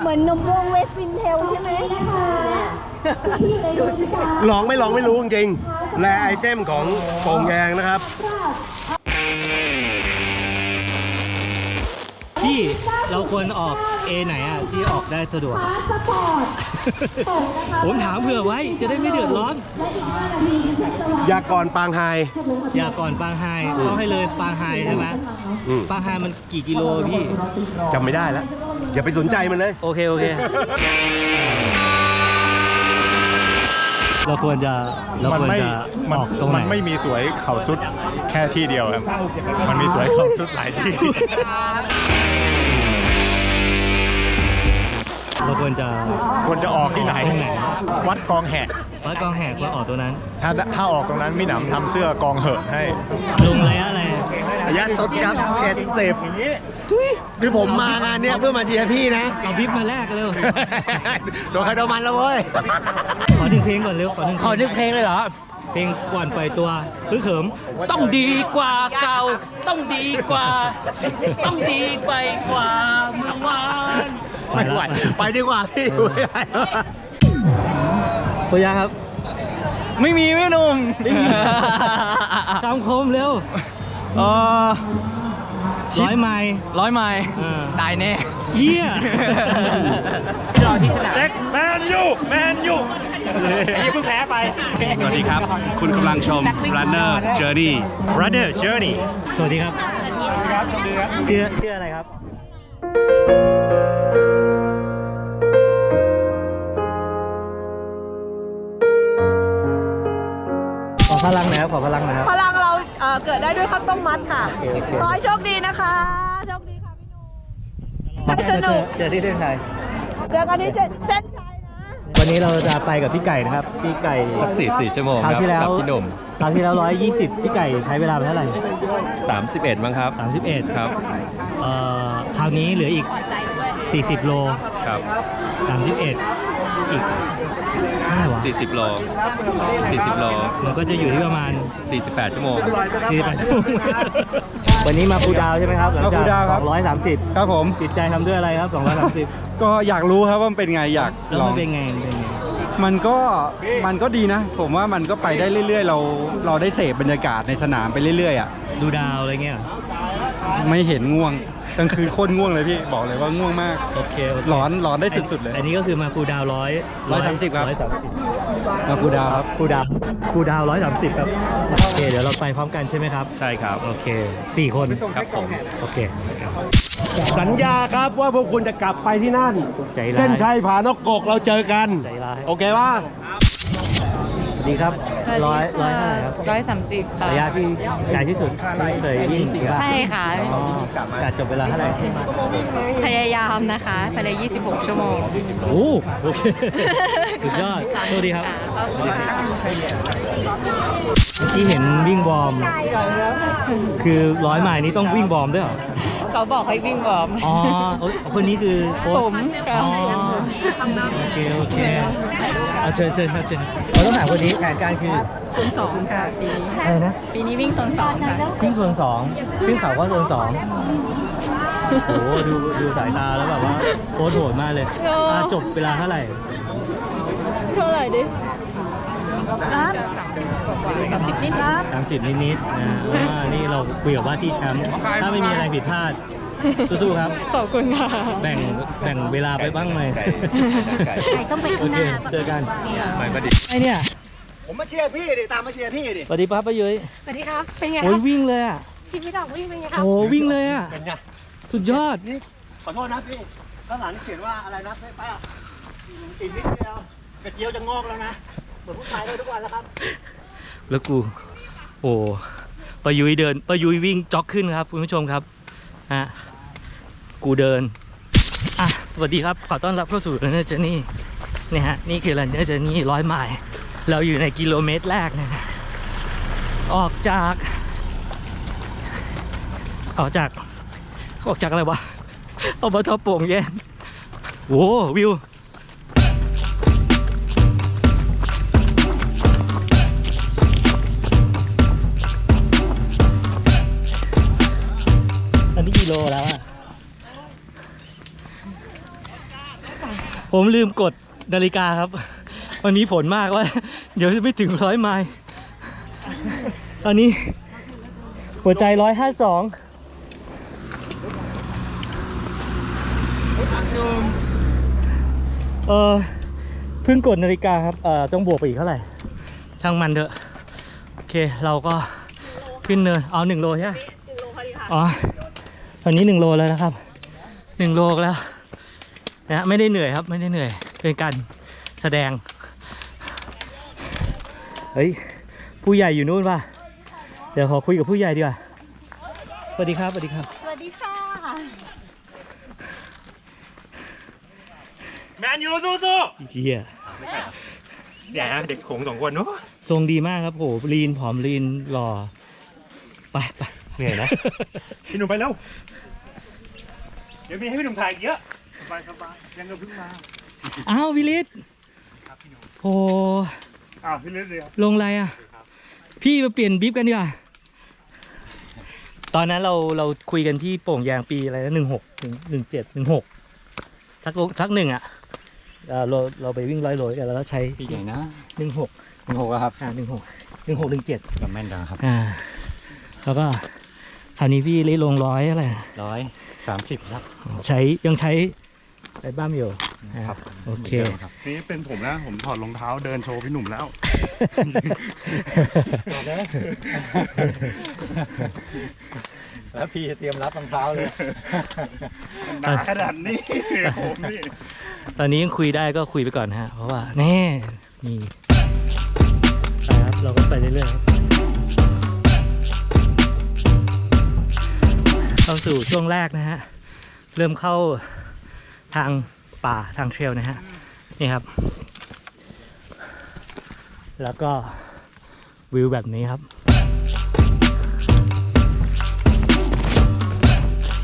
เหมือนนมวงเวสปินเทลใช่ไหมลองไม่ลองไม่รู้จริงๆแลไอเทมของโป่งแยงนะครับ พี่เราควรออก A ไหนอะที่ออกได้สะดวกอะผมถามเผื่อไว้จะได้ไม่เดือดร้อนยากรปางไฮอย่าก่อนปางไฮต้องให้เลยปางไฮใช่ไหมอืมปางไฮมันกี่กิโลพี่ จำไม่ได้แล้ว อย่าไปสนใจมันเลย โอเค โอเค เราควรจะเรามันควรไม่จะมัออกตรงไหน มันไม่มีสวยเข่าสุดแค่ที่เดียวครับ มันมีสวยเข่าสุดหลายที่ เราควรจะ ควรจะออกที่ไหน ตรงไหน วัดกองแหกวัดกองแหกควรออกตรงนั้น ถ้าถ้าออกตรงนั้นไม่หนำทำเสื้อกองเหินให้ลงระยะอะไรระยะต้นกับเจ็ดสิบคือผมมางานเนี้ยเพื่อมาเชียร์พี่นะ เอาบิ๊บมาแลกเร็วโดนใครโดนมันแล้วเว้ย ขอหนึ่งเพลงก่อนเร็ว ขอหนึ่งขอนึกเพลงเลยเหรอ เพลงก่อนปล่อยตัวฮึกเหิม ต้องดีกว่าเก่า ต้องดีกว่า ต้องดีไปกว่าเมื่อวาน ไม่ไหวไปดีกว่าพี่ไม่ไหวปุยาครับ ไม่มีไม่หนุ่มไม่มีคำคมเร็วเออร้อยไม้ร้อยไม้เออตายแน่เยี่ยรอที่สนามแมนยูแมนยูไอ้เพิ่งแพ้ไป สวัสดีครับ คุณกำลังชม Runner Journey Runner Journey สวัสดีครับชื่อชื่ออะไรครับ ขอพลังหน่อยครับ พลังเราเอ่อเกิดได้ด้วยข้าวต้มมัดค่ะ โอเคโอเค ขอให้โชคดีนะคะ โชคดีค่ะพี่หนุ่มสนุกเจอที่เส้นชัยเจอกันที่เส้นเส้นชัยนะ วันนี้เราจะไปกับพี่ไก่นะครับ พี่ไก่สักสี่สี่ชั่วโมงคราวที่แล้วกับพี่หนุ่มคราวที่แล้วร้อยยี่สิบพี่ไก่ใช้เวลาไปเท่าไหร่31มั้งครับสามสิบเอ็ดครับเอ่อคราวนี้เหลืออีก40โลครับ31อี กเท่าไหร่วะ40โล40โลมันก็จะอยู่ที่ประมาณ48 ชั่วโมง48ชั่วโมงวันนี้มาปูดาวใช่ไหมครับหลังมาจาปูกดาวครับ230ครับผมติดใจทำด้วยอะไรครับ230ก็อยากรู้ครับว่ามันเป็นไงอยากแล้วลอมังนเป็นไงมันเป็นไงมันก็มันก็ดีนะ ผมว่ามันก็ไปได้เรื่อย ๆ เราเราได้เสพบรรยากาศในสนามไปเรื่อยๆอะดูดาวอะไรเงี้ยเหรอ ไม่เห็นง่วงกลางคืนโคตรง่วงเลยพี่บอกเลยว่าง่วงมาก โอเคโอเคร้อนร้อนได้สุดๆเลย อันนี้ก็คือมาปูดาวร้อย130ครับ ร้อยสามสิบมาปูดาวครับปูดาวปูดาวร้อยสามสิบครับโอเคเดี๋ยวเราไปพร้อมกันใช่ไหมครับ ใช่ครับ โอเคสี่คนครับผม โอเคครับ สัญญาครับว่าพวกคุณจะกลับไปที่นั่น ใจร้าย เส้นชัยผานกกกเราเจอกัน ใจร้ายโอเคป่ะ สวัสดีครับ ร้อยร้อยเท่าไหร่ครับ ร้อยสามสิบค่ะ ระยะที่ไกลที่สุดที่เคยวิ่งจริงๆใช่ค่ะ อ๋อกะจบเวลาเท่าไหร่พยายามนะคะภายใน26 ชั่วโมง โอ้โอเคสุดยอดสวัสดีครับค่ะขอบคุณค่ะ ที่เห็นวิ่งวอร์ม คือร้อยไมล์นี้ต้องวิ่งวอร์มด้วยเหรอ เขาบอกให้วิ่งวอร์ม อ๋อโอ๊ยคนนี้คือโค้ชผมค่ะ อ๋อโอเคโอเคเอาเชิญเชิญครับเชิญเราต้องถามคนนี้แผนการคือศูนย์สองค่ะปีนี้อะไรนะปีนี้วิ่งโซนสองค่ะขึ้นโซนสองขึ้นเขาก็โซนสองโอ้โหดูดูสายตาแล้วแบบว่าโคตรโหดมากเลยโอ้ อะจบเวลาเท่าไหร่เท่าไหร่ดิสามสิบนิดครับ สามสิบนิดๆนะว่านี่เราคุยกับว่าที่แชมป์ถ้าไม่มีอะไรผิดพลาดสู้ๆครับ ขอบคุณค่ะ แบ่งแบ่งเวลาไปบ้างไหมต้องไปโอเคเจอกัน ไม่ประดิษฐ์ ไอเนี่ย ผมมาเชียร์พี่ดิ ตามมาเชียร์พี่ดิ สวัสดีป้าป้ายุ้ยสวัสดีครับ เป็นไงคโอ้รัยบวิ่งเลยอะชีวิตออกวิ่งเป็นไงครับ โอ้วิ่งเลยอะเป็นไง สุดยอดขอโทษนะพี่ข้างหลังเขียนว่าอะไรนะป้าอีกนิดเดียวกระเจียวจะงอกแล้วนะเหมือนผู้ชายเลยทุกวันแล้วครับ แล้วกู โอ้ป้ายุ้ยเดินป้ายุ้ยวิ่งจ็อกขึ้นครับคุณผู้ชมครับฮะกูเดินอะสวัสดีครับขอต้อนรับเข้าสู่ Runner Journey นี่ฮะนี่คือ Runner Journey ร้อยไมล์ เราอยู่ในกิโลเมตรแรกนะออกจาก ออกจาก ออกจากอะไรวะอบตโป่งแย่นโว้วิวอันนี้กิโลแล้วอะผมลืมกดนาฬิกาครับ มันมีผลมากว่า เดี๋ยวจะไม่ถึงร้อยไมล์ตอนนี้หัวใจร้อยห้าสองเออเพิ่งกดนาฬิกาครับเอ่อต้องบวกไปอีกเท่าไหร่ ช่างมันเถอะ โอเคเราก็ขึ้นเนินเอาหนึ่งโลใช่ไหมอ๋อ ตอนนี้หนึ่งโลแล้วนะครับหนึ่งโลแล้วนะฮะไม่ได้เหนื่อยครับไม่ได้เหนื่อยเป็นการ แสดง เฮ้ย ผู้ใหญ่อยู่นู่นป่ะ เดี๋ยวขอคุยกับผู้ใหญ่ดีกว่า สวัสดีครับ สวัสดีครับ สวัสดีค่ะ แมนยูสู้สู้เฮียเดี๋ยวเด็กโขงสองคนนู้ทรงดีมากครับโหลีนผอมลีนหล่อ ไปไปเหนื่อยนะ พี่หนุ่มไปแล้ว เดี๋ยวมีให้พี่หนุ่มถ่ายอีกเยอะ สบายสบายยังก็เพิ่งมา อ้าววิลิต โอ้อ้าวพี่เล็กเลยครับลงอะไรอะ พี่มาเปลี่ยนบิ๊บกันดีกว่า ตอนนั้นเราเราคุยกันที่โป่งยางปีอะไรนะหนึ่งหกหนึ่งหนึ่งเจ็ดหนึ่งหกทักลงทักหนึ่งอะเอ่อเราเราไปวิ่งร้อยโลกันแล้วก็ใช้ปีไหนนะหนึ่งหกหนึ่งหกครับอ่าหนึ่งหกหนึ่งหกหนึ่งเจ็ดจำแม่นดังครับอ่า แล้วก็คราวนี้พี่เลยลงร้อยอะไรอะร้อยสามสิบครับ ใช้ยังใช้ไอ้บ้ามอยู่ อ่าครับโอเคหมืนดิมครับนี่เป็นผมนะผมถอดรองเท้าเดินโชว์พี่หนุ่มแล้วแล้วพี่เตรียมรับรองเท้าเลยหนาขนาดนี้ผมนี่ตอนนี้ยังคุยได้ก็คุยไปก่อนนะฮะ เพราะว่าแน่นี่ไปครับเราก็ไปเรื่อยๆครับเข้าสู่ช่วงแรกนะฮะ เริ่มเข้าทาง ป่าทางเทรลนะฮะนี่ครับ แล้วก็วิวแบบนี้ครับ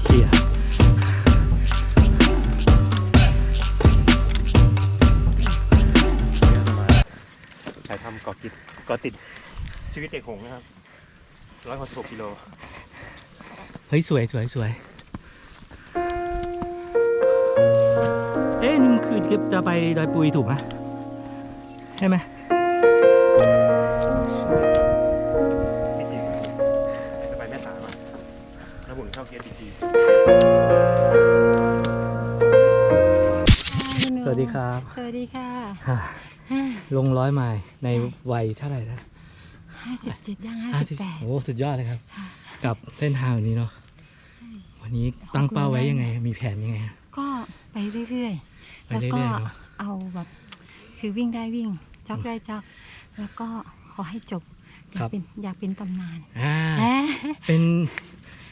เฮียถ่ายทำเกาะกิดเกาะติดชีวิตเด็กหงส์นะครับร้อยหกสิบหกกิโล เฮ้ย สวยสวยสวย เอ๊ะนี่มันคือจะไปดอยปุยถูกไหมใช่ไหมพี่จริงจะไปแม่สามอะแล้วหมุนเข้าเกียร์ดีสวัสดีครับ สวัสดีค่ะฮ่าลงร้อยไมล์ในวัยเท่าไหร่นะห้าสิบเจ็ดย่างห้าสิบแปดโอ้สุดยอดเลยครับ กับเส้นทางแบบนี้เนาะวันนี้ตั้งเป้าไว้ยังไง มีแผนยังไงฮะก็ ไปเรื่อยไปๆแล้วเรื่ก็อยๆเนอะเอาแบบคือวิ่งได้วิ่งจ็อกได้จ็อก แล้วก็ขอให้จบอยากเป็นอยากเป็นตำนานอ่าแหมเป็น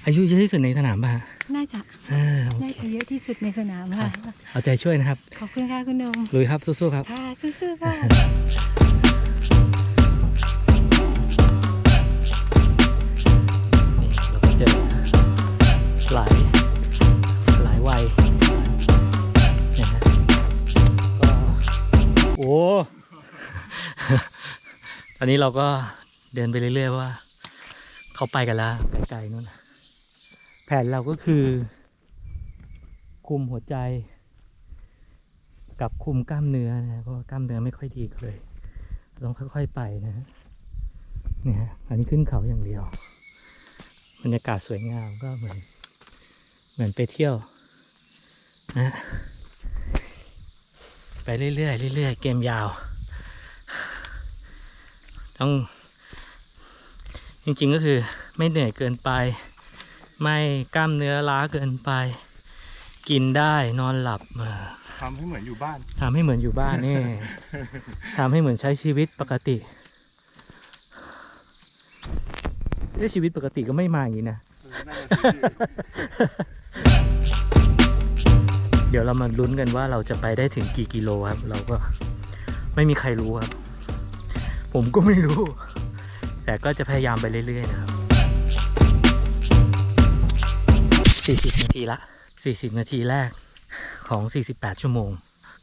อายุเยอะที่สุดในสนามป่ะฮะน่าจะเออโอน่าเคจะเยอะที่สุดในสนามค่ะเอาใจช่วยนะครับ ขอบคุณค่ะคุณนมลุยครับสู้ๆครับค่ะสู้ๆค่ะนี่เราก็เจอหลาย อนนี้เราก็เดินไปเรื่อยๆว่า เขาไปกันแล้วไกลๆนู่นแผนเราก็คือ คุมหัวใจ กับคุมกล้ามเนื้อนะเพราะกล้ามเนื้อไม่ค่อยดีเลยต้องค่อยๆไปนะเนี่ยฮะอันนี้ขึ้นเขาอย่างเดียวบรรยากาศสวยงามก็เหมือน เหมือนไปเที่ยวนะไปเรื่อยๆเรื่อยๆเกมยาว ต้อง จริงๆก็คือไม่เหนื่อยเกินไป ไม่กล้ามเนื้อล้าเกินไป กินได้นอนหลับเออๆทำให้เหมือนอยู่บ้าน ทำให้เหมือนอยู่บ้านนี่ ทำให้เหมือนใช้ชีวิตปกติเอ้ยชีวิตปกติก็ไม่มาอย่างนี้นะ เดี๋ยวเรามาลุ้นกันว่าเราจะไปได้ถึงกี่กิโลครับ เราก็ไม่มีใครรู้ครับ ผมก็ไม่รู้ แต่ก็จะพยายามไปเรื่อยๆนะครับ40นาทีละ 40 นาทีแรกของ 48 ชั่วโมง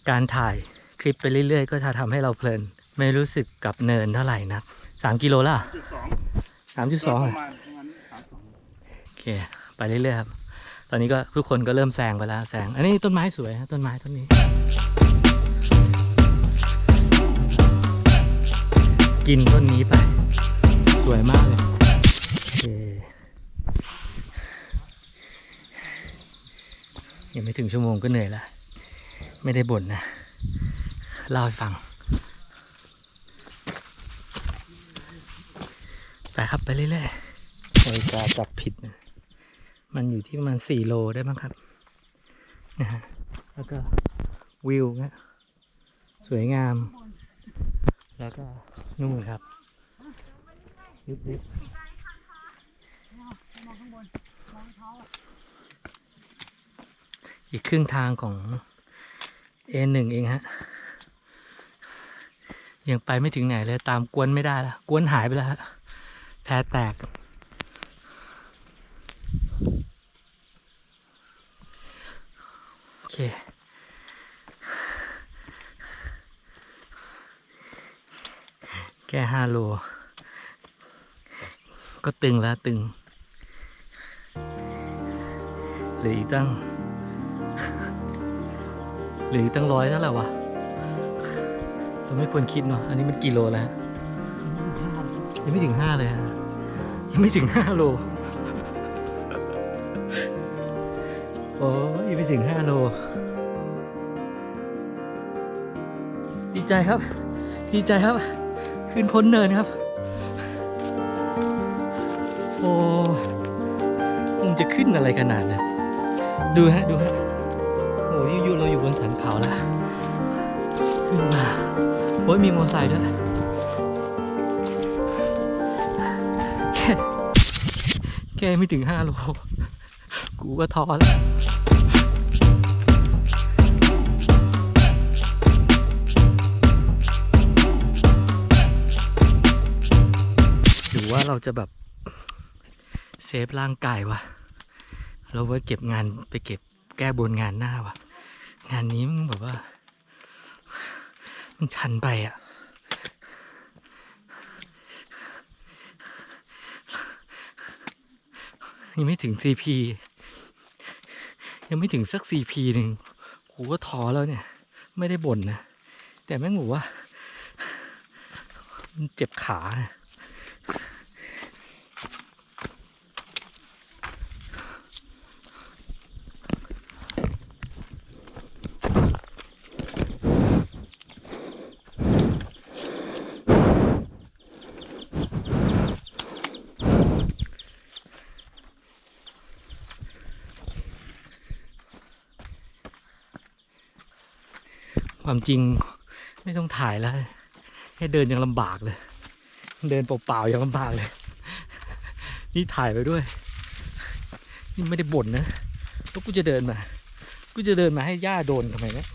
การถ่ายคลิปไปเรื่อยๆ ก็จะทำให้เราเพลิน ไม่รู้สึกกับเนินเท่าไหร่นัก 3 กิโลละจุดสอง3.2ปอะระมาณประมาณสามสองโอเค ไปเรื่อยๆครับ ตอนนี้ก็ทุกคนก็เริ่มแซงไปแล้วแซง อันนี้ต้นไม้สวยฮะต้นไม้ต้นนี้ กินต้นนี้ไป สวยมากเลยยังไม่ถึงชั่วโมงก็เหนื่อยละไม่ได้บ่นนะเล่าให้ฟัง ไปครับไปเรื่อยๆนาฬิกาจับผิดนะมันอยู่ที่ประมาณสี่โลได้บ้างครับนะฮะแล้วก็วิวนะสวยงาม แล้วก็ นู่นครับลิบๆอีกครึ่งทางของ A1 เองฮะ ยังไปไม่ถึงไหนเลย ตามกวนไม่ได้ละกวนหายไปแล้วฮะแพ้แตก โอเค แค่ห้าโล ก็ตึงแล้วตึงเหลืออีกตั้งเหลืออีกตั้งร้อยเท่าไหร่วะเราไม่ควรคิดเนาะอันนี้มันกี่โลแล้วยังไม่ถึงห้าเลยฮะยังไม่ถึงห้าโลโอ้ยังไม่ถึงห้าโล ดีใจครับ ดีใจครับ ขึ้นพ้นเนินครับ โอ้มันจะขึ้นอะไรขนาดนั้นดูฮะ ดูฮะ โอ้ยอยู่เราอยู่บนสันเขาแล้ว ขึ้นมาโอ้ยมีมอเตอร์ไซค์ด้วยแค่แค่ไม่ถึงห้าโล กูก็ท้อแล้ว รือว่าเราจะแบบเซฟร่างกายวะเราไว้เก็บงานไปเก็บแก้บนงานหน้าวะงานนี้มันแบบว่า มันชันไปอะยังไม่ถึง CP ยังไม่ถึงสัก CP หนึ่งกูก็ท้อแล้วเนี่ย ไม่ได้บ่นนะ แต่แม่งบอกว่า มันเจ็บขานะ ความจริงไม่ต้องถ่ายแล้วแค่เดินยังลำบากเลย เดินเปล่าๆยังลำบากเลย นี่ถ่ายไปด้วย นี่ไม่ได้บ่นนะแล้วกูจะเดินมา กูจะเดินมาให้ย่าโดนทำไมเนี่ย